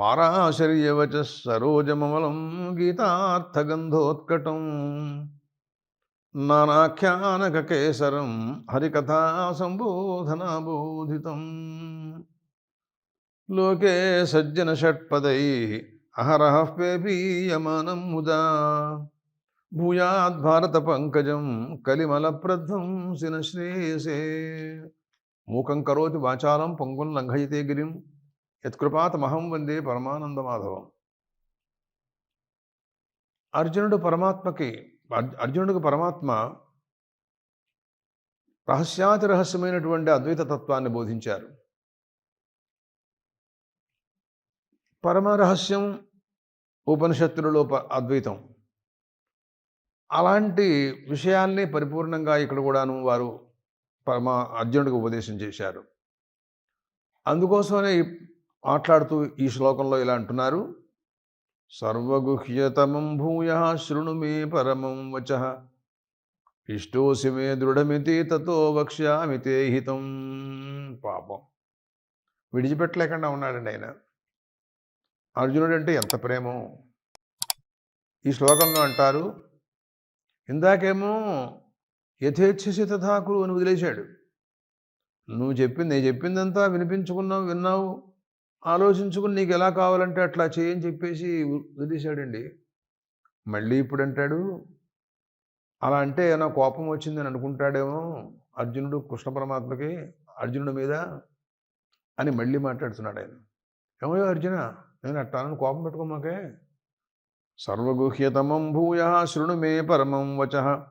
పారాశర్యవచ సరోజమలం గీతార్థగంధోత్కటం. నానాఖ్యానకకేసరం హరికథా సంబోధనాబోధితం లోకే సజ్జన షట్పదై అహరహ పేపీయమానం ముదా. భూయాద్భారత పంకజం కలిమల ప్రధ్వంసిన శ్రేయసే మూకం కరోతి వాచాలం పొంగుం లంఘయితే గిరిం. యత్కృపాతమహం వందే పరమానందమాధవం. అర్జునుడు పరమాత్మకి అర్జునుడికి పరమాత్మ రహస్యాతి రహస్యమైనటువంటి అద్వైత తత్వాన్ని బోధించారు. పరమ రహస్యం ఉపనిషత్తులలో ప- అద్వైతం. అలాంటి విషయాల్ని పరిపూర్ణంగా ఇక్కడ కూడాను వారు పరమ అర్జునుడికి ఉపదేశం చేశారు. అందుకోసమనే మాట్లాడుతూ ఈ శ్లోకంలో ఇలా అంటున్నారు. సర్వగుహ్యతమం భూయ శృణు మే పరమం వచ. ఇష్టోసి మే దృఢమితి తతో వక్ష్యామి తే హితం. పాపం. విడిచిపెట్టలేకుండా ఉన్నాడండి ఆయన. అర్జునుడు అంటే ఎంత ప్రేమో. ఈ శ్లోకంలో అంటారు ఇందాకేమో యథేచ్ఛసి తథాకులు అని వదిలేశాడు. నువ్వు చెప్పింది నేను చెప్పిందంతా వినిపించుకున్నావు విన్నావు. ఆలోచించుకుని నీకు ఎలా కావాలంటే అట్లా చేయని చెప్పేసి వదిలేశాడండి. మళ్ళీ ఇప్పుడు అంటాడు అలా అంటే ఏమైనా కోపం వచ్చిందని అనుకుంటాడేమో అర్జునుడు కృష్ణ పరమాత్మకి అర్జునుడి మీద అని మళ్ళీ మాట్లాడుతున్నాడు ఆయన. ఏమయ్యో అర్జున నేను అట్టానని కోపం పెట్టుకోమాకే సర్వగుహ్యతమం భూయ శృణు మే పరమం వచ.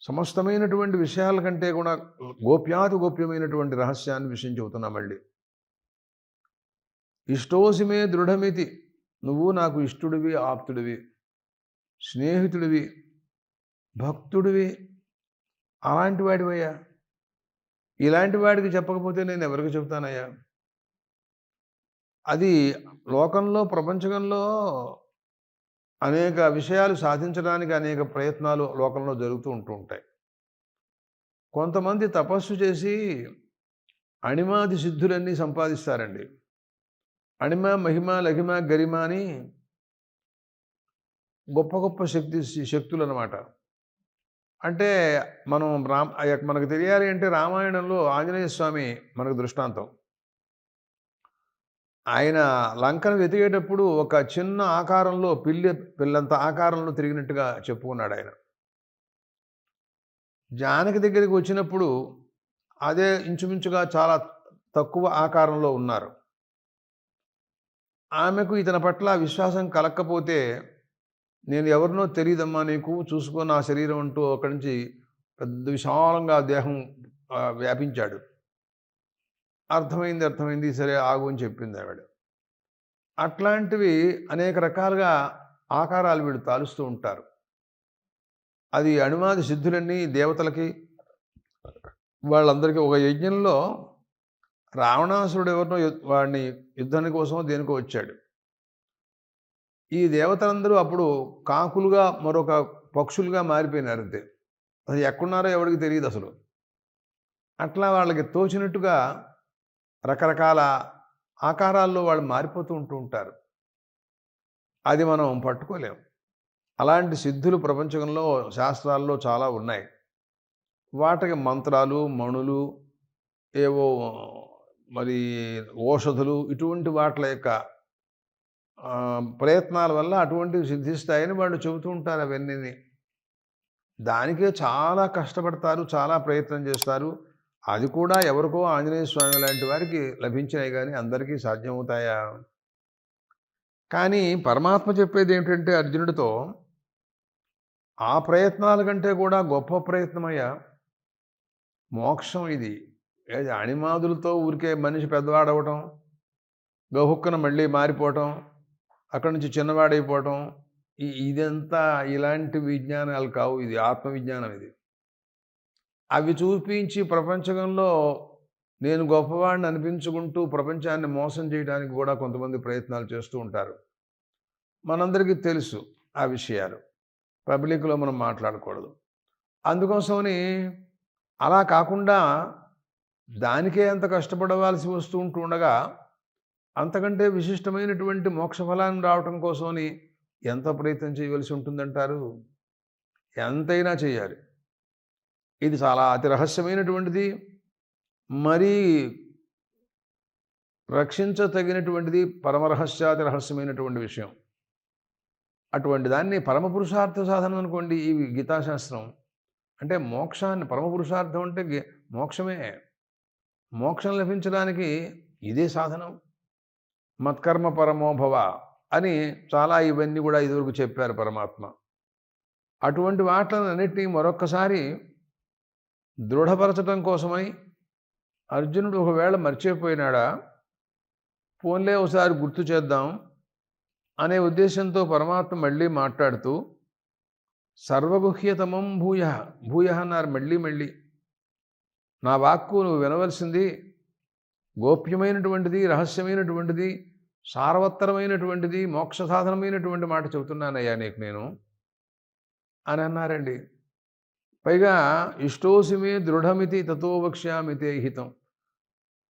సమస్తమైనటువంటి విషయాల కంటే కూడా గోప్యాతి గోప్యమైనటువంటి రహస్యాన్ని విషయం చెబుతున్నా మళ్ళీ. ఇష్టోసిమే దృఢమితి. నువ్వు నాకు ఇష్టుడివి ఆప్తుడివి స్నేహితుడివి భక్తుడివి. అలాంటి వాడివయ్యా. ఇలాంటి వాడికి చెప్పకపోతే నేను ఎవరికి చెబుతానయ్యా? అది లోకంలో ప్రపంచంలో అనేక విషయాలు సాధించడానికి అనేక ప్రయత్నాలు లోకంలో జరుగుతూ ఉంటూ ఉంటాయి. కొంతమంది తపస్సు చేసి అణిమాది సిద్ధులన్నీ సంపాదిస్తారండి. అణిమ మహిమ లహిమ గరిమ అని గొప్ప గొప్ప శక్తి శక్తులు అన్నమాట అంటే మనం రామ్ మనకు తెలియాలి అంటే రామాయణంలో ఆంజనేయ స్వామి మనకు దృష్టాంతం. ఆయన లంకను వెతికేటప్పుడు ఒక చిన్న ఆకారంలో పిల్లి పిల్లంత ఆకారంలో తిరిగినట్టుగా చెప్పుకున్నాడు ఆయన. జానకి దగ్గరికి వచ్చినప్పుడు అదే ఇంచుమించుగా చాలా తక్కువ ఆకారంలో ఉన్నారు. ఆమెకు ఇతని పట్ల విశ్వాసం కలక్కపోతే నేను ఎవరినో తెలియదమ్మా నీకు చూసుకో నా శరీరం అంటూ అక్కడి నుంచి పెద్ద విశాలంగా దేహం వ్యాపించాడు. అర్థమైంది అర్థమైంది సరే ఆగు అని చెప్పింది ఆవిడ. అట్లాంటివి అనేక రకాలుగా ఆకారాలు వీడు తాలుస్తూ ఉంటారు. అది అణుమాది సిద్ధులన్నీ దేవతలకి వాళ్ళందరికీ ఒక యజ్ఞంలో రావణాసురుడు ఎవరినో యు- వాడిని యుద్ధాని కోసం దేనికో వచ్చాడు. ఈ దేవతలందరూ అప్పుడు కాకులుగా మరొక పక్షులుగా మారిపోయినారు అంతే అది ఎక్కడున్నారో ఎవరికి తెలియదు అసలు. అట్లా వాళ్ళకి తోచినట్టుగా రకరకాల ఆకారాల్లో వాళ్ళు మారిపోతూ ఉంటూ ఉంటారు. అది మనం పట్టుకోలేము అలాంటి సిద్ధులు ప్రపంచంలో శాస్త్రాల్లో చాలా ఉన్నాయి. వాటికి మంత్రాలు మణులు ఏవో మరి ఓషధులు ఇటువంటి వాటి యొక్క ప్రయత్నాల వల్ల అటువంటివి సిద్ధిస్తాయని వాళ్ళు చెబుతూ ఉంటారు అవన్నీ దానికే చాలా కష్టపడతారు చాలా ప్రయత్నం చేస్తారు. అది కూడా ఎవరికో ఆంజనేయ స్వామి లాంటి వారికి లభించినాయి కానీ అందరికీ సాధ్యమవుతాయా? కానీ పరమాత్మ చెప్పేది ఏమిటంటే అర్జునుడితో ఆ ప్రయత్నాల కంటే కూడా గొప్ప ప్రయత్నమయ్యా. మోక్షం ఇది. ఏది అణిమాదులతో ఊరికే మనిషి పెద్దవాడవటం గహుక్కున మళ్ళీ మారిపోవటం అక్కడి నుంచి చిన్నవాడైపోవటం ఈ ఇదంతా ఇలాంటి విజ్ఞానాలు కావు. ఇది ఆత్మవిజ్ఞానం ఇది. అవి చూపించి ప్రపంచంలో నేను గొప్పవాడిని అనిపించుకుంటూ ప్రపంచాన్ని మోసం చేయడానికి కూడా కొంతమంది ప్రయత్నాలు చేస్తూ ఉంటారు. మనందరికీ తెలుసు ఆ విషయాలు. పబ్లిక్లో మనం మాట్లాడకూడదు. అందుకోసమని అలా కాకుండా దానికే అంత కష్టపడవలసి వస్తూ ఉంటూ ఉండగా అంతకంటే విశిష్టమైనటువంటి మోక్ష ఫలాన్ని రావటం కోసమని ఎంత ప్రయత్నం చేయవలసి ఉంటుందంటారు? ఎంతైనా చేయాలి. ఇది చాలా అతి రహస్యమైనటువంటిది. మరీ రక్షించతగినటువంటిది పరమరహస్యాతి రహస్యమైనటువంటి విషయం. అటువంటి దాన్ని పరమపురుషార్థ సాధనం అనుకోండి ఈ గీతాశాస్త్రం. అంటే మోక్షాన్ని పరమపురుషార్థం అంటే మోక్షమే. మోక్షం లభించడానికి ఇదే సాధనం. మత్కర్మ పరమోభవ అని చాలా ఇవన్నీ కూడా ఇదివరకు చెప్పారు పరమాత్మ. అటువంటి వాటిలన్నింటినీ మరొక్కసారి దృఢపరచడం కోసమై అర్జునుడు ఒకవేళ మర్చిపోయినాడా ఫోన్లే ఒకసారి గుర్తు చేద్దాం అనే ఉద్దేశంతో పరమాత్మ మళ్ళీ మాట్లాడుతూ సర్వగుహ్యతమం భూయ భూయ అన్నారు మళ్ళీ మళ్ళీ. నా వాక్కు నువ్వు వినవలసింది గోప్యమైనటువంటిది రహస్యమైనటువంటిది సారవత్తరమైనటువంటిది మోక్ష సాధనమైనటువంటి మాట చెబుతున్నానయ్యా నీకు నేను అని అన్నారండి. పైగా ఇష్టోసిమే దృఢమితి తత్వవక్ష్యామితే హితం.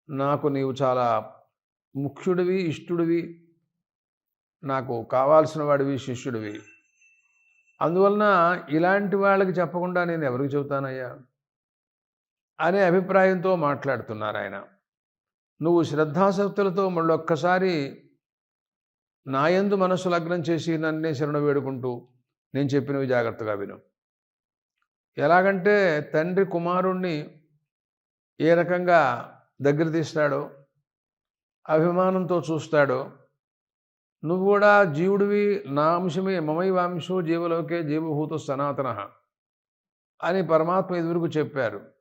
నాకు నీవు చాలా ముఖ్యుడివి ఇష్టుడివి నాకు కావాల్సిన వాడివి శిష్యుడివి. అందువలన ఇలాంటి వాళ్ళకి చెప్పకుండా నేను ఎవరికి చెబుతానయ్యా? అనే అభిప్రాయంతో మాట్లాడుతున్నారు ఆయన నువ్వు శ్రద్ధాశక్తులతో మళ్ళొక్కసారి నాయందు మనస్సు లగ్నం చేసి నన్నే శరణ వేడుకుంటూ నేను చెప్పినవి జాగ్రత్తగా విను. ఎలాగంటే తండ్రి కుమారుణ్ణి ఏ రకంగా దగ్గర తీస్తాడో అభిమానంతో చూస్తాడో నువ్వు కూడా జీవుడివి నా అంశమే మమైవాంశో జీవలోకే జీవభూత సనాతన అని పరమాత్మ ఇదివరకు చెప్పారు.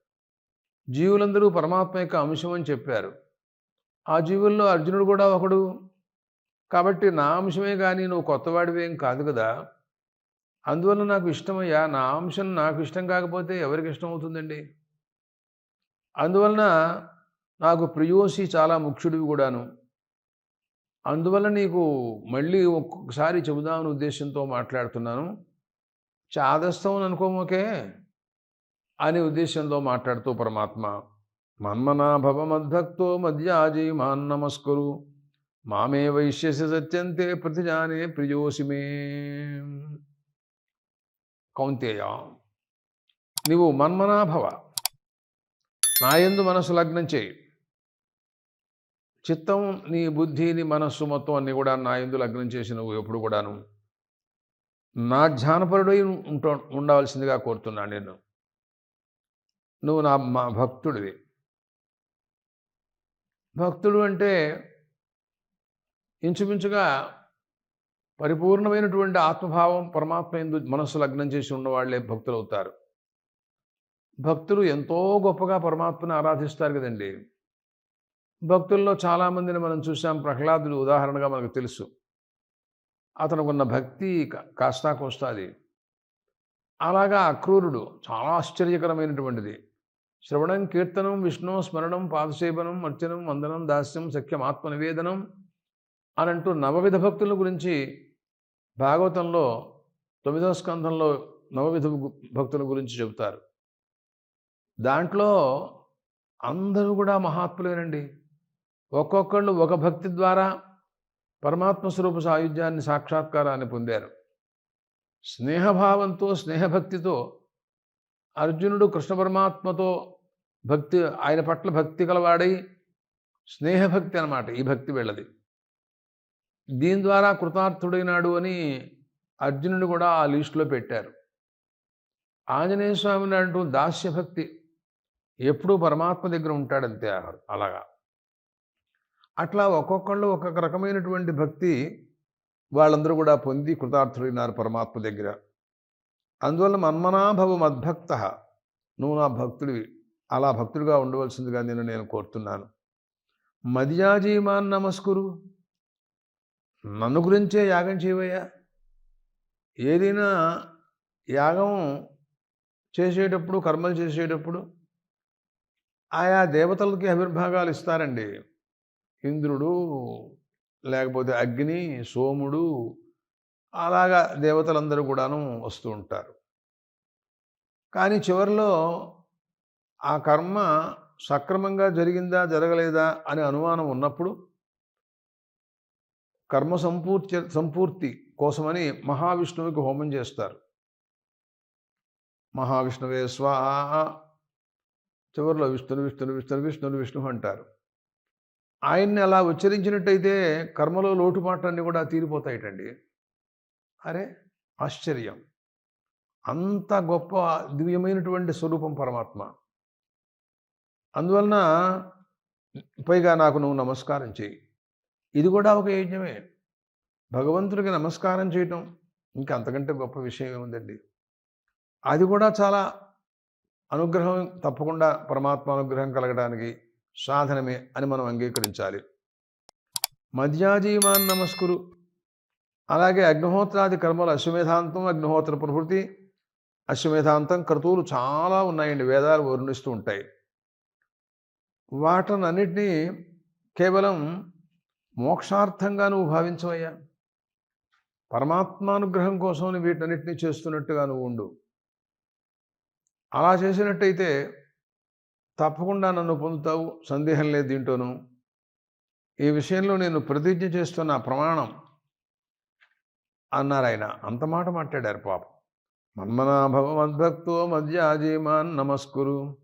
జీవులందరూ పరమాత్మ యొక్క అంశం అని చెప్పారు. ఆ జీవుల్లో అర్జునుడు కూడా ఒకడు. కాబట్టి నా అంశమే కానీ నువ్వు కొత్తవాడివేం కాదు కదా. అందువల్ల నాకు ఇష్టమయ్యా. నా అంశం నాకు ఇష్టం కాకపోతే ఎవరికి ఇష్టం అవుతుందండి? అందువలన నాకు ప్రియోసి చాలా ముఖ్యుడివి కూడాను. అందువల్ల నీకు మళ్ళీ ఒక్కొక్కసారి చెబుదామని ఉద్దేశంతో మాట్లాడుతున్నాను. చాదస్తం అనుకోమోకే. అనే ఉద్దేశంలో మాట్లాడుతూ పరమాత్మ మన్మనాభవ మద్భక్తో మధ్యాజీ మాన్ నమస్కరు మామే వైశ్యసి సత్యంతే ప్రతిజానే ప్రియోసిమే కౌంతేయ నీవు మన్మనాభవ నాయందు మనసు లగ్నం చేయి. చిత్తం నీ బుద్ధి నీ మనస్సు మొత్తం అన్నీ కూడా నా ఎందు లగ్నం చేసి నువ్వు ఎప్పుడు కూడాను నా ధ్యానపరుడై ఉంట ఉండవలసిందిగా కోరుతున్నాను నేను. నువ్వు నా మా భక్తుడివి. భక్తుడు అంటే ఇంచుమించుగా పరిపూర్ణమైనటువంటి ఆత్మభావం పరమాత్మ ఎందు మనస్సు లగ్నం చేసి ఉన్నవాళ్ళే భక్తులు అవుతారు భక్తులు ఎంతో గొప్పగా పరమాత్మను ఆరాధిస్తారు కదండి. భక్తుల్లో చాలామందిని మనం చూసాం ప్రహ్లాదుడు ఉదాహరణగా మనకు తెలుసు. అతనుకున్న భక్తి కాస్తా కోస్తాది. అలాగా అక్రూరుడు చాలా ఆశ్చర్యకరమైనటువంటిది. శ్రవణం కీర్తనం విష్ణు స్మరణం పాదసేవనం అర్చనం వందనం దాస్యం సఖ్యం ఆత్మనివేదనం అని అంటూ నవవిధ భక్తుల గురించి భాగవతంలో తొమ్మిదవ స్కంధంలో నవవిధ భక్తుల గురించి చెబుతారు. దాంట్లో అందరూ కూడా మహాత్ములేనండి. ఒక్కొక్కళ్ళు ఒక భక్తి ద్వారా పరమాత్మ స్వరూప సాయుధ్యాన్ని సాక్షాత్కారాన్ని పొందారు. స్నేహభావంతో స్నేహభక్తితో అర్జునుడు కృష్ణ పరమాత్మతో భక్తి ఆయన పట్ల భక్తి కలవాడై స్నేహభక్తి అనమాట ఈ భక్తి వెళ్ళది. దీని ద్వారా కృతార్థుడైనాడు అని అర్జునుడు కూడా ఆ లిస్టులో పెట్టారు. ఆంజనేయ స్వామిని అంటూ దాస్యభక్తి. ఎప్పుడూ పరమాత్మ దగ్గర ఉంటాడంతే అలాగా. అట్లా ఒక్కొక్కళ్ళు ఒక్కొక్క రకమైనటువంటి భక్తి వాళ్ళందరూ కూడా పొంది కృతార్థులైనారు పరమాత్మ దగ్గర. అందువల్ల మన్మనాభవ మద్భక్త. నువ్వు నా భక్తుడివి. అలా భక్తుడిగా ఉండవలసిందిగా నేను నేను కోరుతున్నాను. మదియాజీమాన్ నమస్కురు. నన్ను గురించే యాగం చేయవయ్యా. ఏదైనా యాగం చేసేటప్పుడు కర్మలు చేసేటప్పుడు ఆయా దేవతలకి ఆవిర్భాగాలు ఇస్తారండి. ఇంద్రుడు లేకపోతే అగ్ని సోముడు అలాగా దేవతలందరూ కూడాను వస్తూ ఉంటారు. కానీ చివరిలో ఆ కర్మ సక్రమంగా జరిగిందా జరగలేదా అనే అనుమానం ఉన్నప్పుడు కర్మ సంపూర్తి సంపూర్తి కోసమని మహావిష్ణువుకి హోమం చేస్తారు. మహావిష్ణువే స్వాహ చివరిలో విష్ణును విష్ణును విష్ణును విష్ణును విష్ణు అంటారు. ఆయన్ని అలా ఉచ్చరించినట్టయితే కర్మలో లోటుపాట్లన్నీ కూడా తీరిపోతాయిటండి. అరే ఆశ్చర్యం! అంత గొప్ప దివ్యమైనటువంటి స్వరూపం పరమాత్మ. అందువలన పైగా నాకు నువ్వు నమస్కారం చేయి ఇది కూడా ఒక యజ్ఞమే. భగవంతుడికి నమస్కారం చేయటం ఇంకా అంతకంటే గొప్ప విషయం ఏముందండి? అది కూడా చాలా అనుగ్రహం తప్పకుండా పరమాత్మ అనుగ్రహం కలగడానికి సాధనమే అని మనం అంగీకరించాలి. మధ్యాజీవాన్ నమస్కురు. అలాగే అగ్నిహోత్రాది కర్మలు అశ్వమేధాంతం అగ్నిహోత్ర ప్రభృతి అశ్వమేధాంతం క్రతువులు చాలా ఉన్నాయండి. వేదాలు వర్ణిస్తూ ఉంటాయి. వాటనన్నిటినీ కేవలం మోక్షార్థంగా నువ్వు భావించవయ్యా. పరమాత్మానుగ్రహం కోసం వీటన్నిటినీ చేస్తున్నట్టుగా నువ్వు ఉండు. అలా చేసినట్టయితే తప్పకుండా నన్ను పొందుతావు సందేహం లేదు దీంట్లోనూ. ఈ విషయంలో నేను ప్రతిజ్ఞ చేస్తున్న ప్రమాణం అన్నారు ఆయన అంత మాట మాట్లాడారు పాపం. మన్మనాభవ మద్భక్తో మధ్యాజీమాన్ నమస్కురు.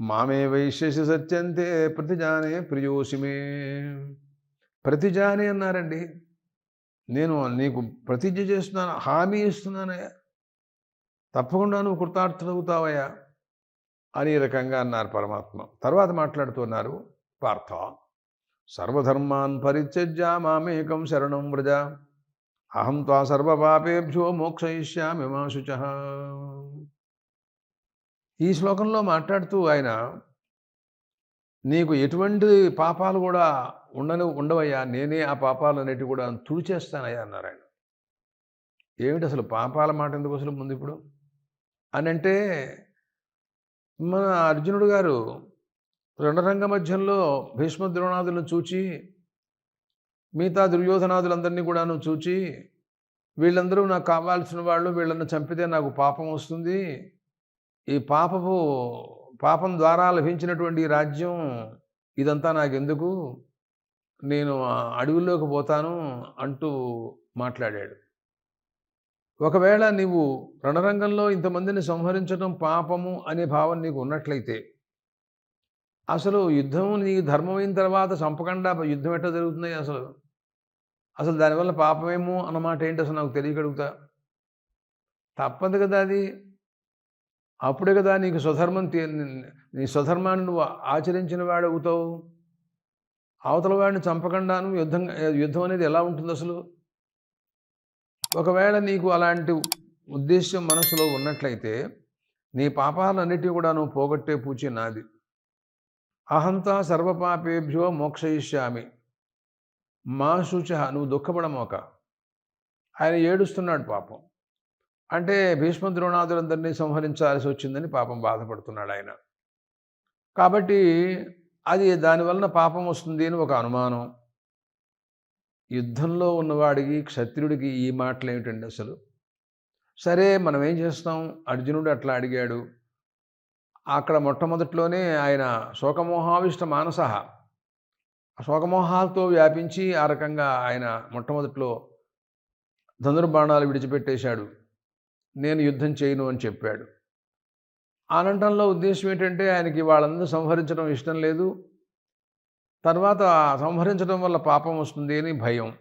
మామే వైశ్యసి సత్యంతే ప్రతిజానే ప్రియోసిమే ప్రతిజానే అన్నారండి. నేను నీకు ప్రతిజ్ఞ చేస్తున్నాను హామీ ఇస్తున్నానయ్యా తప్పకుండా నువ్వు కృతార్థులవుతావయ్యా అని రకంగా అన్నారు పరమాత్మ. తర్వాత మాట్లాడుతున్నారు పార్థ. సర్వధర్మాన్ పరిత్యజ్య మామేకం శరణం వ్రజ. అహం త్వా సర్వపాపేభ్యో మోక్షయిష్యామి మా శుచ ఈ శ్లోకంలో మాట్లాడుతూ ఆయన నీకు ఎటువంటి పాపాలు కూడా ఉండను ఉండవయ్యా. నేనే ఆ పాపాలు అనేటివి కూడా తుడిచేస్తానయ్యా అన్నారు ఆయన ఏమిటి అసలు పాపాల మాట ఎందుకు అసలు ముందు ఇప్పుడు? అని అంటే మన అర్జునుడు గారు రణరంగ మధ్యంలో భీష్మ ద్రోణాదులను చూచి మిగతా దుర్యోధనాదులందరినీ కూడాను చూచి వీళ్ళందరూ నాకు కావాల్సిన వాళ్ళు వీళ్ళని చంపితే నాకు పాపం వస్తుంది ఈ పాపపు పాపం ద్వారా లభించినటువంటి రాజ్యం ఇదంతా నాకెందుకు? నేను అడవుల్లోకి పోతాను అంటూ మాట్లాడాడు. ఒకవేళ నీవు రణరంగంలో ఇంతమందిని సంహరించడం పాపము అనే భావం నీకు ఉన్నట్లయితే అసలు యుద్ధం నీ ధర్మమైన తర్వాత చంపకుండా యుద్ధం ఎట్లా జరుగుతున్నాయి అసలు? అసలు దానివల్ల పాపమేమో అన్నమాట ఏంటి అసలు నాకు తెలియగలుగుతా తప్పదు కదా అది. అప్పుడే కదా నీకు స్వధర్మం నీ స్వధర్మాన్ని నువ్వు ఆచరించిన వాడు అవుతావు అవతల వాడిని చంపకుండాను యుద్ధం యుద్ధం అనేది ఎలా ఉంటుంది అసలు? ఒకవేళ నీకు అలాంటి ఉద్దేశం మనసులో ఉన్నట్లయితే నీ పాపాలన్నిటి కూడా నువ్వు పోగొట్టే పూచి నాది. అహంతా సర్వపాపేభ్యో మోక్షయిష్యామి. మా శుచ నువ్వు దుఃఖపడమోక. ఆయన ఏడుస్తున్నాడు పాపం. అంటే భీష్మ ద్రోణాదులందరినీ సంహరించాల్సి వచ్చిందని పాపం బాధపడుతున్నాడు ఆయన. కాబట్టి అది దానివలన పాపం వస్తుంది అని ఒక అనుమానం. యుద్ధంలో ఉన్నవాడికి క్షత్రియుడికి ఈ మాటలు ఏమిటండి అసలు? సరే మనం ఏం చేస్తాం? అర్జునుడు అట్లా అడిగాడు. అక్కడ మొట్టమొదట్లోనే ఆయన శోకమోహావిష్ట మానస శోకమోహాలతో వ్యాపించి ఆ రకంగా ఆయన మొట్టమొదట్లో ధనుర్బాణాలు విడిచిపెట్టేశాడు. నేను యుద్ధం చేయను అని చెప్పాడు. ఆనంటంలో ఉద్దేశం ఏంటంటే ఆయనకి వాళ్ళందరూ సంహరించడం ఇష్టం లేదు. తర్వాత సంహరించడం వల్ల పాపం వస్తుంది అని భయం.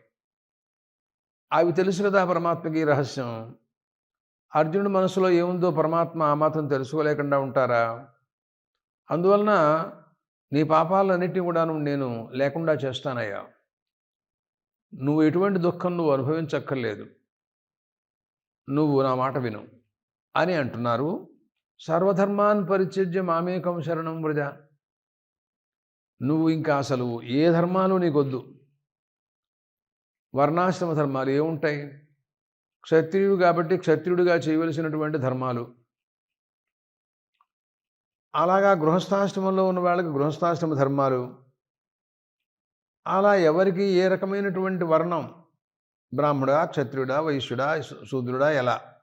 అవి తెలుసు కదా పరమాత్మకి రహస్యం. అర్జునుడి మనసులో ఏముందో పరమాత్మ ఆ మాత్రం తెలుసుకోలేకుండా ఉంటారా? అందువలన నీ పాపాలన్నిటిని కూడా నేను లేకుండా చేస్తానయ్యా. నువ్వు ఎటువంటి దుఃఖం నువ్వు అనుభవించక్కర్లేదు. నువ్వు నా మాట విను. అని అంటున్నారు. సర్వధర్మాన్ పరిత్యజ్య మామేకం శరణం వ్రజ. నువ్వు ఇంకా అసలు ఏ ధర్మాలు నీకొద్దు. వర్ణాశ్రమ ధర్మాలు ఏముంటాయి? క్షత్రియుడు కాబట్టి క్షత్రియుడిగా చేయవలసినటువంటి ధర్మాలు. అలాగా గృహస్థాశ్రమంలో ఉన్న వాళ్ళకి గృహస్థాశ్రమ ధర్మాలు. అలా ఎవరికి ఏ రకమైనటువంటి వర్ణం? బ్రాహ్మడా క్షత్రియుడా వైశ్యుడా శూద్రుడా ఎలా?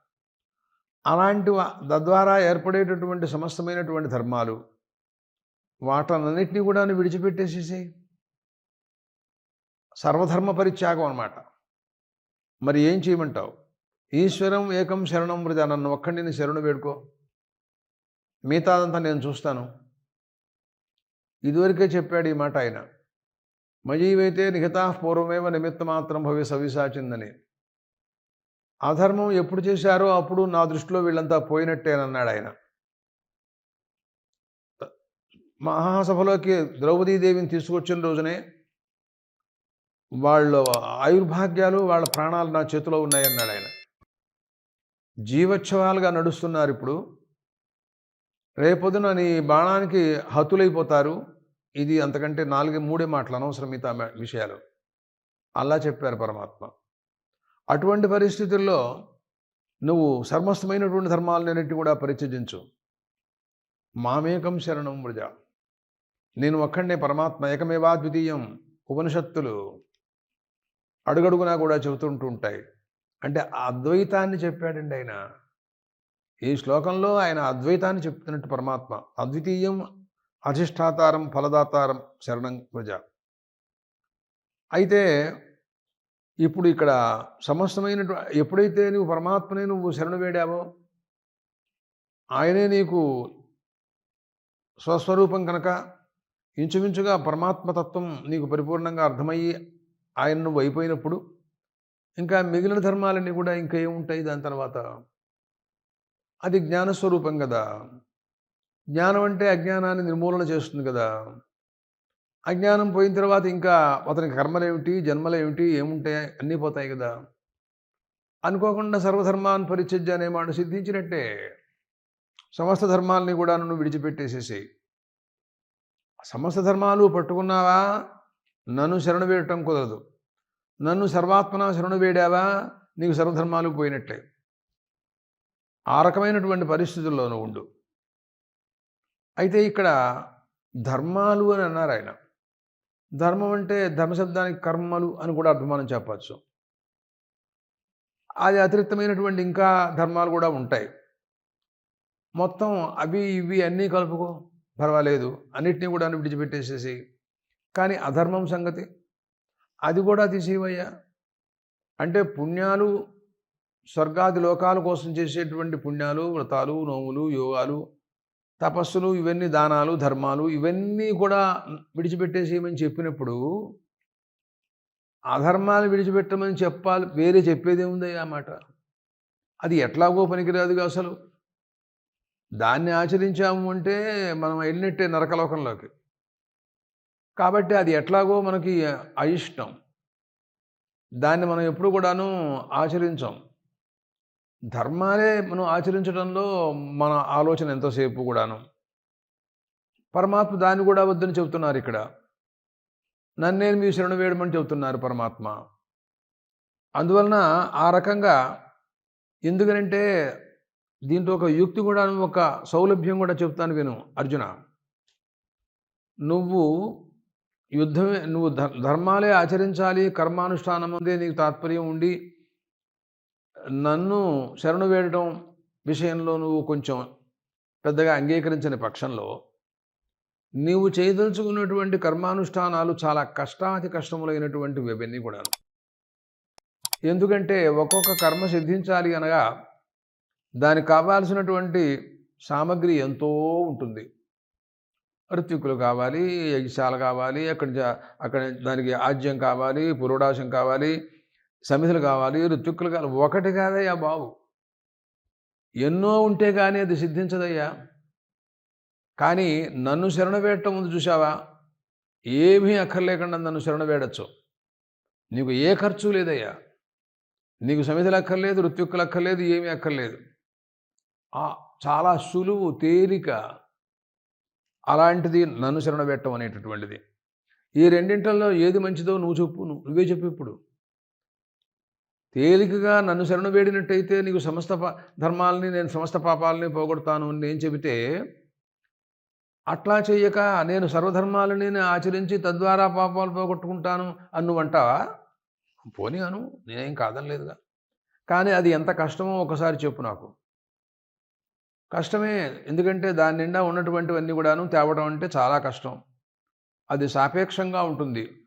అలాంటి తద్వారా ఏర్పడేటటువంటి సమస్తమైనటువంటి ధర్మాలు వాటన్నిటినీ కూడా విడిచిపెట్టేసేసి సర్వధర్మ పరిత్యాగం అనమాట మరి ఏం చేయమంటావు? ఈశ్వరం ఏకం శరణం మృజ నన్ను ఒక్కడిని శరణు వేడుకో. మిగతాదంతా నేను చూస్తాను. ఇదివరకే చెప్పాడు ఈ మాట ఆయన. మజీవైతే నిహితా పూర్వమేవ నిమిత్త మాత్రం భవి సవిశాచిందని అధర్మం ఎప్పుడు చేశారో అప్పుడు నా దృష్టిలో వీళ్ళంతా పోయినట్టేనన్నాడు ఆయన. మహాసభలోకి ద్రౌపదీదేవిని తీసుకొచ్చిన రోజునే వాళ్ళ ఆయుర్భాగ్యాలు వాళ్ళ ప్రాణాలు నా చేతిలో ఉన్నాయన్నాడు ఆయన. జీవోత్సవాలుగా నడుస్తున్నారు ఇప్పుడు. రేపొద్దున నీ బాణానికి హతులైపోతారు. ఇది అంతకంటే నాలుగే మూడే మాటలు అనవసరం మిగతా విషయాలు. అలా చెప్పారు పరమాత్మ. అటువంటి పరిస్థితుల్లో నువ్వు సర్మస్థమైనటువంటి ధర్మాలన్నిటి కూడా పరిచయించు మామేకం శరణం వృజ. నేను ఒక్కడే పరమాత్మ ఏకమేవా ద్వితీయం ఉపనిషత్తులు అడుగడుగునా కూడా చెబుతుంటూ ఉంటాయి. అంటే అద్వైతాన్ని చెప్పాడండి ఆయన. ఈ శ్లోకంలో ఆయన అద్వైతాన్ని చెప్తున్నట్టు పరమాత్మ. అద్వితీయం అధిష్టాతారం ఫలదాతారం శరణం ప్రజ. అయితే ఇప్పుడు ఇక్కడ సమస్తమైన ఎప్పుడైతే నువ్వు పరమాత్మనే నువ్వు శరణు వేడావో ఆయనే నీకు స్వస్వరూపం కనుక ఇంచుమించుగా పరమాత్మతత్వం నీకు పరిపూర్ణంగా అర్థమయ్యి ఆయన నువ్వు అయిపోయినప్పుడు ఇంకా మిగిలిన ధర్మాలన్నీ కూడా ఇంకా ఏముంటాయి దాని తర్వాత? అది జ్ఞానస్వరూపం కదా. జ్ఞానం అంటే అజ్ఞానాన్ని నిర్మూలన చేస్తుంది కదా. అజ్ఞానం పోయిన తర్వాత ఇంకా అతని కర్మలేమిటి జన్మలేమిటి ఏముంటాయి అన్నీ పోతాయి కదా. అనుకోకుండా సర్వధర్మాన్ని పరిచర్య అనే మాట సిద్ధించినట్టే సమస్త ధర్మాలని కూడా నువ్వు విడిచిపెట్టేసేసి సమస్త ధర్మాలు పట్టుకున్నావా? నన్ను శరణు వేయటం కుదరదు. నన్ను సర్వాత్మన శరణు వేడావా? నీకు సర్వధర్మాలు పోయినట్టే. ఆ రకమైనటువంటి పరిస్థితుల్లోనూ ఉండు. అయితే ఇక్కడ ధర్మాలు అని అన్నారు ఆయన. ధర్మం అంటే ధర్మశబ్దానికి కర్మలు అని కూడా అభిమానం చెప్పచ్చు. అది అతిరిక్తమైనటువంటి ఇంకా ధర్మాలు కూడా ఉంటాయి. మొత్తం అవి ఇవి అన్నీ కలుపుకో పర్వాలేదు. అన్నిటినీ కూడా విడిచిపెట్టేసేసి. కానీ అధర్మం సంగతి? అది కూడా తీసేవయ్యా అంటే పుణ్యాలు స్వర్గాది లోకాల కోసం చేసేటువంటి పుణ్యాలు వ్రతాలు నోములు యోగాలు తపస్సులు ఇవన్నీ దానాలు ధర్మాలు ఇవన్నీ కూడా విడిచిపెట్టేసేయమని చెప్పినప్పుడు అధర్మాలు విడిచిపెట్టమని చెప్పాలి వేరే చెప్పేదే ఉంది ఆ మాట? అది ఎట్లాగో పనికిరాదుగా అసలు. దాన్ని ఆచరించాము అంటే మనం వెళ్ళినట్టే నరకలోకంలోకి. కాబట్టి అది ఎట్లాగో మనకి అయిష్టం. దాన్ని మనం ఎప్పుడు కూడాను ఆచరించాం. ధర్మాలే మనం ఆచరించడంలో మన ఆలోచన ఎంతసేపు కూడాను. పరమాత్మ దాన్ని కూడా వద్దని చెబుతున్నారు ఇక్కడ. నన్నేను మీ శరణ వేయడమని చెబుతున్నారు పరమాత్మ. అందువలన ఆ రకంగా ఎందుకనంటే దీంట్లో ఒక యుక్తి కూడా ఒక సౌలభ్యం కూడా చెప్తాను విను అర్జున. నువ్వు యుద్ధమే నువ్వు ధర్మాలే ఆచరించాలి కర్మానుష్ఠానం అందే నీకు తాత్పర్యం ఉండి నన్ను శరణు వేయడం విషయంలో నువ్వు కొంచెం పెద్దగా అంగీకరించని పక్షంలో నీవు చేయదలుచుకున్నటువంటి కర్మానుష్ఠానాలు చాలా కష్టాతి కష్టములైనటువంటివి అవన్నీ కూడా ఎందుకంటే ఒక్కొక్క కర్మ సిద్ధించాలి అనగా దానికి కావాల్సినటువంటి సామగ్రి ఎంతో ఉంటుంది. ఋత్వికులు కావాలి యజ్ఞశాల కావాలి అక్కడ అక్కడ దానికి ఆజ్యం కావాలి పురోడాశం కావాలి సమిధులు కావాలి ఋత్విక్కులు కావాలి. ఒకటి కాదయ్యా బాబు. ఎన్నో ఉంటే కానీ అది సిద్ధించదయ్యా. కానీ నన్ను శరణ వేయటం ముందు చూసావా ఏమీ అక్కర్లేకుండా నన్ను శరణ వేయడచ్చు. నీకు ఏ ఖర్చు లేదయ్యా. నీకు సమిధులు అక్కర్లేదు ఋత్విక్కులు అక్కర్లేదు ఏమీ అక్కర్లేదు. చాలా సులువు తేలిక అలాంటిది నన్ను శరణ పెట్టం అనేటటువంటిది. ఈ రెండింటిలో ఏది మంచిదో నువ్వు చెప్పు నువ్వే చెప్పు ఇప్పుడు. తేలికగా నన్ను శరణు వేడినట్టయితే నీకు సమస్త ధర్మాలని నేను సమస్త పాపాలని పోగొడతాను అని నేను చెబితే అట్లా చేయక నేను సర్వధర్మాలని నేను ఆచరించి తద్వారా పాపాలు పోగొట్టుకుంటాను అన్నువంటావా? పోనీ అను నేనేం కాదనలేదుగా కానీ అది ఎంత కష్టమో ఒకసారి చెప్పు నాకు. కష్టమే ఎందుకంటే దాని నిండా ఉన్నటువంటివన్నీ కూడాను తేవడం అంటే చాలా కష్టం. అది సాపేక్షంగా ఉంటుంది.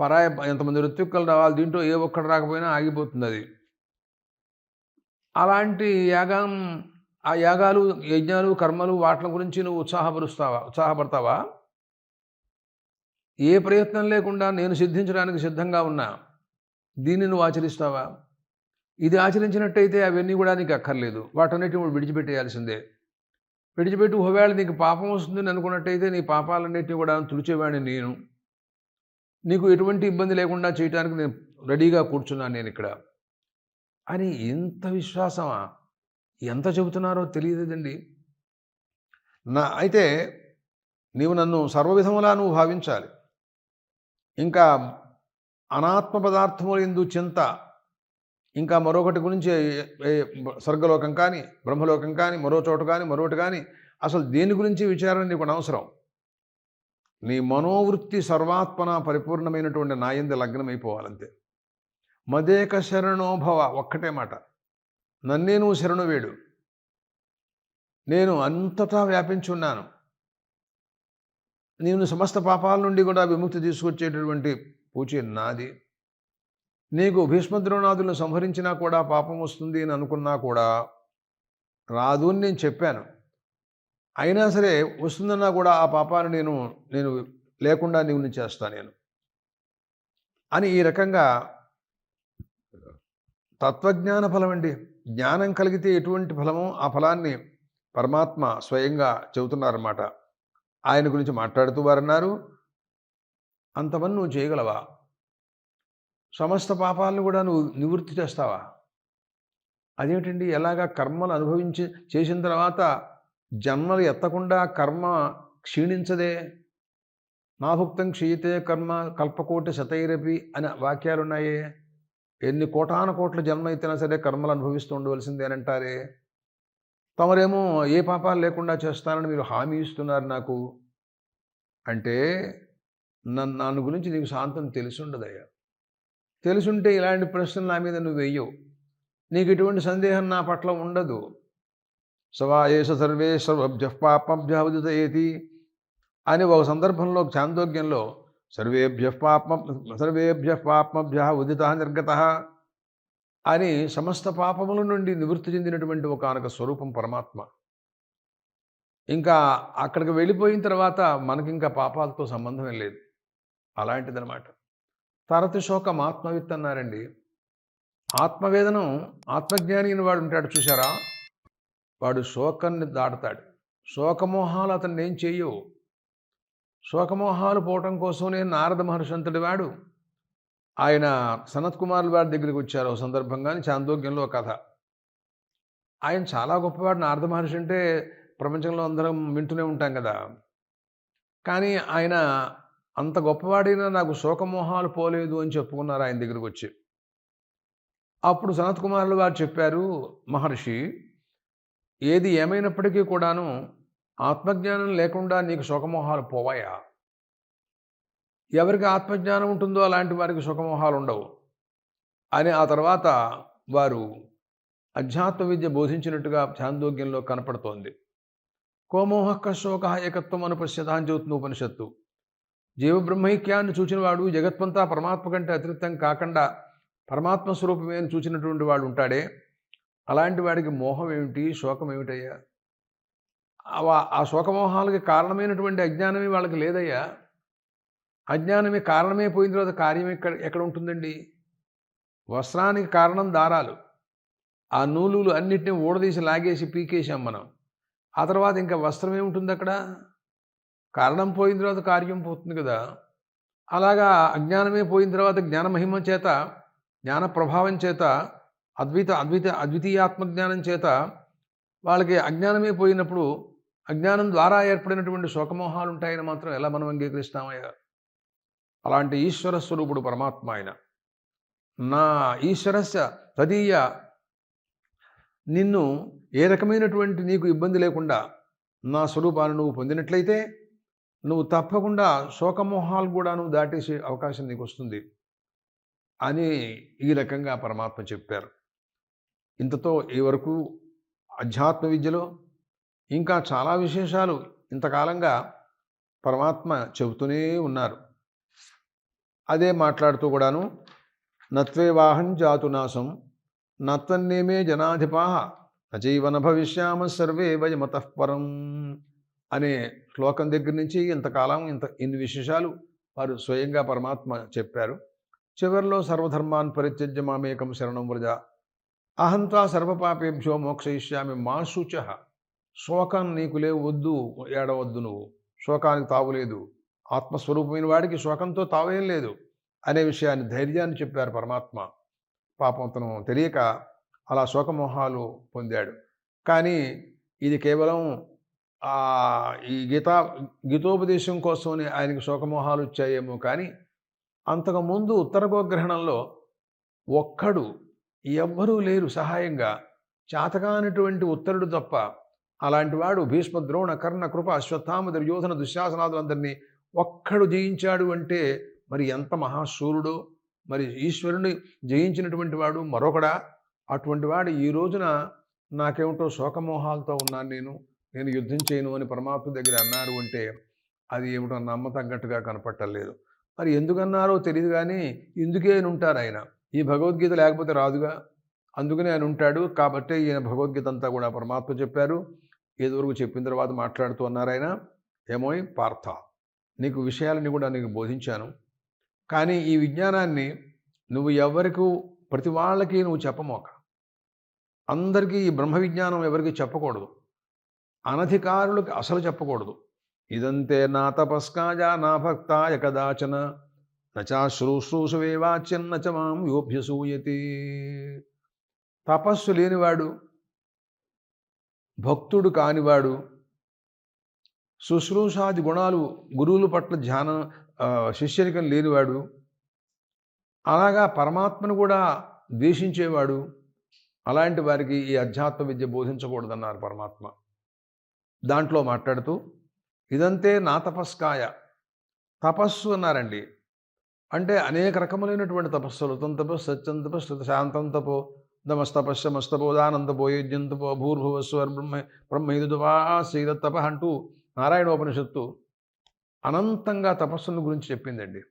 పరాయ ఎంతమంది ఋత్విక్కులు రావాలి దీంట్లో ఏ ఒక్కడు రాకపోయినా ఆగిపోతుంది అది. అలాంటి యాగం ఆ యాగాలు యజ్ఞాలు కర్మలు వాటి గురించి నువ్వు ఉత్సాహపరుస్తావా ఉత్సాహపడతావా? ఏ ప్రయత్నం లేకుండా నేను సిద్ధించడానికి సిద్ధంగా ఉన్నా దీన్ని నువ్వు ఆచరిస్తావా? ఇది ఆచరించినట్టయితే అవన్నీ కూడా నీకు అక్కర్లేదు. వాటన్నిటిని నువ్వు విడిచిపెట్టేయాల్సిందే. విడిచిపెట్టి ఒకవేళ నీకు పాపం వస్తుందని అనుకున్నట్టయితే నీ పాపాలన్నిటిని కూడా తుడిచేవాడిని నేను. నీకు ఎటువంటి ఇబ్బంది లేకుండా చేయడానికి నేను రెడీగా కూర్చున్నాను నేను ఇక్కడ. అని ఇంత విశ్వాసమా? ఎంత చెబుతున్నారో తెలియదండి నా అయితే నీవు నన్ను సర్వవిధములా నువ్వు భావించాలి. ఇంకా అనాత్మ పదార్థముల ఎందు చింత ఇంకా మరొకటి గురించి స్వర్గలోకం కానీ బ్రహ్మలోకం కానీ మరో చోట కానీ మరొకటి కానీ అసలు దేని గురించి విచారణ నీకు అనవసరం? నీ మనోవృత్తి సర్వాత్మన పరిపూర్ణమైనటువంటి నాయంది లగ్నమైపోవాలంతే. మదేక శరణోభవ ఒక్కటే మాట. నన్నే నువ్వు శరణు వేడు నేను అంతటా వ్యాపించున్నాను. నేను సమస్త పాపాల నుండి కూడా విముక్తి తీసుకొచ్చేటటువంటి పూచి నాది. నీకు భీష్మద్రోణాదులను సంహరించినా కూడా పాపం వస్తుంది అని అనుకున్నా కూడా రాదు అని నేను చెప్పాను. అయినా సరే వస్తుందన్నా కూడా ఆ పాపాన్ని నేను నేను లేకుండా నీవు చేస్తాను నేను. అని ఈ రకంగా తత్వజ్ఞాన ఫలం అండి. జ్ఞానం కలిగితే ఎటువంటి ఫలమో ఆ ఫలాన్ని పరమాత్మ స్వయంగా చెబుతున్నారన్నమాట. ఆయన గురించి మాట్లాడుతూ వారన్నారు. అంతవన్నీ నువ్వు చేయగలవా? సమస్త పాపాలను కూడా నువ్వు నివృత్తి చేస్తావా? అదేమిటండి? ఎలాగా కర్మలు అనుభవించి చేసిన తర్వాత జన్మలు ఎత్తకుండా కర్మ క్షీణించదే. నాభుక్తం క్షీయతే కర్మ కల్పకోటి శతైరపి అనే వాక్యాలు ఉన్నాయే ఎన్ని కోటాన కోట్ల జన్మ అయితేనా సరే కర్మలు అనుభవిస్తూ ఉండవలసిందేనంటారే తమరేమో ఏ పాపాలు లేకుండా చేస్తానని మీరు హామీ ఇస్తున్నారు నాకు. అంటే నన్ను నన్ను గురించి నీకు శాంతం తెలిసుండదయ్యా. తెలుసుంటే ఇలాంటి ప్రశ్నలు నా మీద నువ్వు వెయ్యవు నీకు ఎటువంటి సందేహం నా పట్ల ఉండదు. సవాయేష సర్వే సర్వభ్య పాపభ్య ఉదితయేతి అని ఒక సందర్భంలో చాందోగ్యంలో సర్వేభ్య పాపం సర్వేభ్య పాపభ్య ఉదిత నిర్గత అని సమస్త పాపముల నుండి నివృత్తి చెందినటువంటి ఒక ఆనక స్వరూపం పరమాత్మ. ఇంకా అక్కడికి వెళ్ళిపోయిన తర్వాత మనకి ఇంకా పాపాలతో సంబంధమే లేదు. అలాంటిదనమాట తరతి శోకం ఆత్మవిత్ అన్నారండి. ఆత్మవేదనం ఆత్మజ్ఞాని అని వాడు ఉంటాడు చూసారా వాడు శోకాన్ని దాటుతాడు. శోకమోహాలు అతన్ని ఏం చేయవు. శోకమోహాలు పోవటం కోసమే నారద మహర్షి అంతటి వాడు. ఆయన సనత్ కుమారుల వారి దగ్గరికి వచ్చారు ఒక సందర్భంగానే చాందోగ్యంలో కథ. ఆయన చాలా గొప్పవాడు. నారద మహర్షి అంటే ప్రపంచంలో అందరం వింటూనే ఉంటాం కదా. కానీ ఆయన అంత గొప్పవాడైనా నాకు శోకమోహాలు పోలేదు అని చెప్పుకున్నారు ఆయన దగ్గరికి వచ్చి. అప్పుడు సనత్ కుమారులు వారు చెప్పారు మహర్షి ఏది ఏమైనప్పటికీ కూడాను ఆత్మజ్ఞానం లేకుండా నీకు శోకమోహాలు పోవాయా? ఎవరికి ఆత్మజ్ఞానం ఉంటుందో అలాంటి వారికి సుఖమోహాలు ఉండవు. అని ఆ తర్వాత వారు అధ్యాత్మ విద్య బోధించినట్టుగా చాందోగ్యంలో కనపడుతోంది. కోమోహక్క శోక ఏకత్వం అనుపశ్యత అని చెబుతుంది ఉపనిషత్తు. జీవబ్రహ్మైక్యాన్ని చూచినవాడు జగత్మంతా పరమాత్మ కంటే అతిరిక్తం కాకుండా పరమాత్మ స్వరూపమే అని చూచినటువంటి వాడు ఉంటాడే. అలాంటి వాడికి మోహం ఏమిటి? శోకం ఏమిటయ్యా? ఆ- శోకమోహాలకి కారణమైనటువంటి అజ్ఞానమే వాళ్ళకి లేదయ్యా. అజ్ఞానమే కారణమే పోయిన తర్వాత కార్యం ఎక్కడ ఎక్కడ ఉంటుందండి? వస్త్రానికి కారణం దారాలు. ఆ నూలులు అన్నిటిని ఊడదీసి లాగేసి పీకేసాం మనం. ఆ తర్వాత ఇంకా వస్త్రం ఏముంటుంది అక్కడ? కారణం పోయిన తర్వాత కార్యం పోతుంది కదా. అలాగా అజ్ఞానమే పోయిన తర్వాత జ్ఞానమహిమ చేత జ్ఞాన ప్రభావం చేత అద్వైత అద్వైత అద్వితీయాత్మజ్ఞానం చేత వాళ్ళకి అజ్ఞానమే పోయినప్పుడు అజ్ఞానం ద్వారా ఏర్పడినటువంటి శోకమోహాలు ఉంటాయని మాత్రం ఎలా మనం అంగీకరిస్తామయ్యా? అలాంటి ఈశ్వర స్వరూపుడు పరమాత్మ ఆయన. నా ఈశ్వరస్య తదీయ నిన్ను ఏ రకమైనటువంటి నీకు ఇబ్బంది లేకుండా నా స్వరూపాన్ని నువ్వు పొందినట్లయితే నువ్వు తప్పకుండా శోకమోహాలు కూడా నువ్వు దాటేసే అవకాశం నీకు వస్తుంది అని ఈ రకంగా పరమాత్మ చెప్పారు. ఇంతతో ఈ వరకు అధ్యాత్మ విద్యలో ఇంకా చాలా విశేషాలు ఇంతకాలంగా పరమాత్మ చెబుతూనే ఉన్నారు. అదే మాట్లాడుతూ కూడాను నత్వేవాహం జాతునాశం నత్వన్నేమే జనాధిపాహ నజీవన భవిష్యామ సర్వే వయమతఃపరం అనే శ్లోకం దగ్గర నుంచి ఇంతకాలం ఇంత ఇన్ని విశేషాలు వారు స్వయంగా పరమాత్మ చెప్పారు. చివరిలో సర్వధర్మాన్ పరిత్యజ్యమామేకం శరణం వ్రజ అహంతా సర్వపాపేభ్యో మోక్షయిష్యామి మా శుచ. శోకం నీకు వద్దు ఏడవద్దు నువ్వు. శోకానికి తావులేదు ఆత్మస్వరూపమైన వాడికి శోకంతో తావేం లేదు అనే విషయాన్ని ధైర్యాన్ని చెప్పారు పరమాత్మ. పాపం తను తెలియక అలా శోకమోహాలు పొందాడు. కానీ ఇది కేవలం ఈ గీతా గీతోపదేశం కోసమని ఆయనకి శోకమోహాలు వచ్చాయేమో కానీ అంతకుముందు ఉత్తర గోగ్రహణంలో ఒక్కడు ఎవ్వరూ లేరు సహాయంగా. చాతకానటువంటి ఉత్తరుడు తప్ప అలాంటి వాడు భీష్మ ద్రోణ కర్ణ కృప అశ్వత్థామ దుర్యోధన దుశ్శాసనాదులందరినీ ఒక్కడు జయించాడు అంటే మరి ఎంత మహాశూరుడో? మరి ఈశ్వరుని జయించినటువంటి వాడు మరొకడా? అటువంటి వాడు ఈ రోజున నాకేమిటో శోకమోహాలతో ఉన్నాను నేను. నేను యుద్ధం చేయను అని పరమాత్మ దగ్గర అన్నారు అంటే అది ఏమిటో నమ్మతగ్గట్టుగా కనపట్టలేదు. మరి ఎందుకన్నారో తెలియదు కానీ ఇందుకే ఉంటారు ఆయన. ఈ భగవద్గీత లేకపోతే రాదుగా. అందుకనే ఆయన ఉంటాడు. కాబట్టి ఈయన భగవద్గీత అంతా కూడా పరమాత్మ చెప్పారు. ఏదోవరకు చెప్పిన తర్వాత మాట్లాడుతూ అన్నారు ఆయన. ఏమోయ్ పార్థ నీకు విషయాలని కూడా నీకు బోధించాను. కానీ ఈ విజ్ఞానాన్ని నువ్వు ఎవరికి ప్రతి వాళ్ళకి నువ్వు చెప్పమోక. అందరికీ ఈ బ్రహ్మ విజ్ఞానం ఎవరికి చెప్పకూడదు. అనధికారులకు అసలు చెప్పకూడదు. ఇదంతే నా తపస్కాజ నా భక్తాయ కదాచన. నచాశ్రూశ్రూషవే వాచ్యం నచ మాం యోభ్యసూయతి తపస్సు లేనివాడు భక్తుడు కానివాడు శుశ్రూషాది గుణాలు గురువుల పట్ల ధ్యానం శిష్యరికం లేనివాడు అలాగా పరమాత్మను కూడా ద్వేషించేవాడు అలాంటి వారికి ఈ అధ్యాత్మ విద్య బోధించకూడదన్నారు పరమాత్మ. దాంట్లో మాట్లాడుతూ ఇదంతే నా తపస్కాయ. తపస్సు అన్నారండి. అంటే అనేక రకములైనటువంటి తపస్సులు తం తపస్సు సత్యం తపస్సు శాంతం తపో నమస్తపశ్య మస్తపోదానంతపో యజ్ఞంతపో భూర్భువస్వర్ బ్రహ్మ బ్రహ్మైదువా తప అంటూ నారాయణోపనిషత్తు అనంతంగా తపస్సుల గురించి చెప్పిందండి.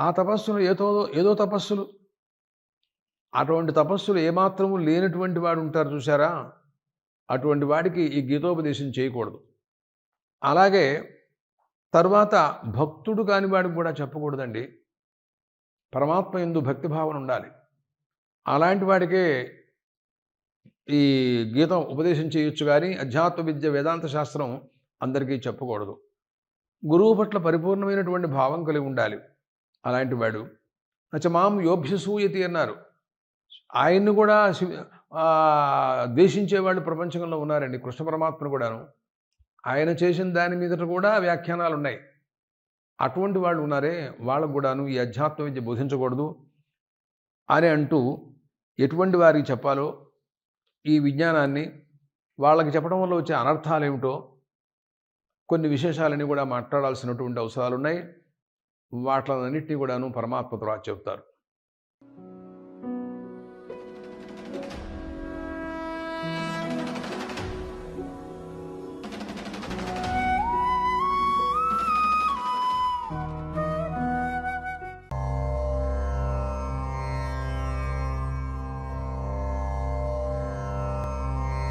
ఆ తపస్సులు ఏదో ఏదో తపస్సులు. అటువంటి తపస్సులు ఏమాత్రము లేనటువంటి వాడు ఉంటారు చూసారా అటువంటి వాడికి ఈ గీతోపదేశం చేయకూడదు. అలాగే తర్వాత భక్తుడు కాని వాడికి కూడా చెప్పకూడదండి. పరమాత్మ ఎందు భక్తిభావన ఉండాలి. అలాంటి వాడికే ఈ గీతం ఉపదేశం చేయొచ్చు కానీ అధ్యాత్మ విద్య వేదాంత శాస్త్రం అందరికీ చెప్పకూడదు. గురువు పట్ల పరిపూర్ణమైనటువంటి భావం కలిగి ఉండాలి. అలాంటి వాడు. నచమాం యోభ్యసూయతి అన్నారు. ఆయన్ని కూడా ద్వేషించేవాళ్ళు ప్రపంచంలో ఉన్నారండి. కృష్ణ పరమాత్మను కూడాను. ఆయన చేసిన దాని మీద కూడా వ్యాఖ్యానాలు ఉన్నాయి అటువంటి వాళ్ళు ఉన్నారే వాళ్ళకు కూడాను ఈ అధ్యాత్మ విద్య బోధించకూడదు అని అంటూ ఎటువంటి వారికి చెప్పాలో ఈ విజ్ఞానాన్ని వాళ్ళకి చెప్పడం వల్ల వచ్చే అనర్థాలు ఏమిటో కొన్ని విశేషాలని కూడా మాట్లాడాల్సినటువంటి అవసరాలు ఉన్నాయి వాటిలన్నింటినీ కూడాను పరమాత్మ తర్వాత చెబుతారు.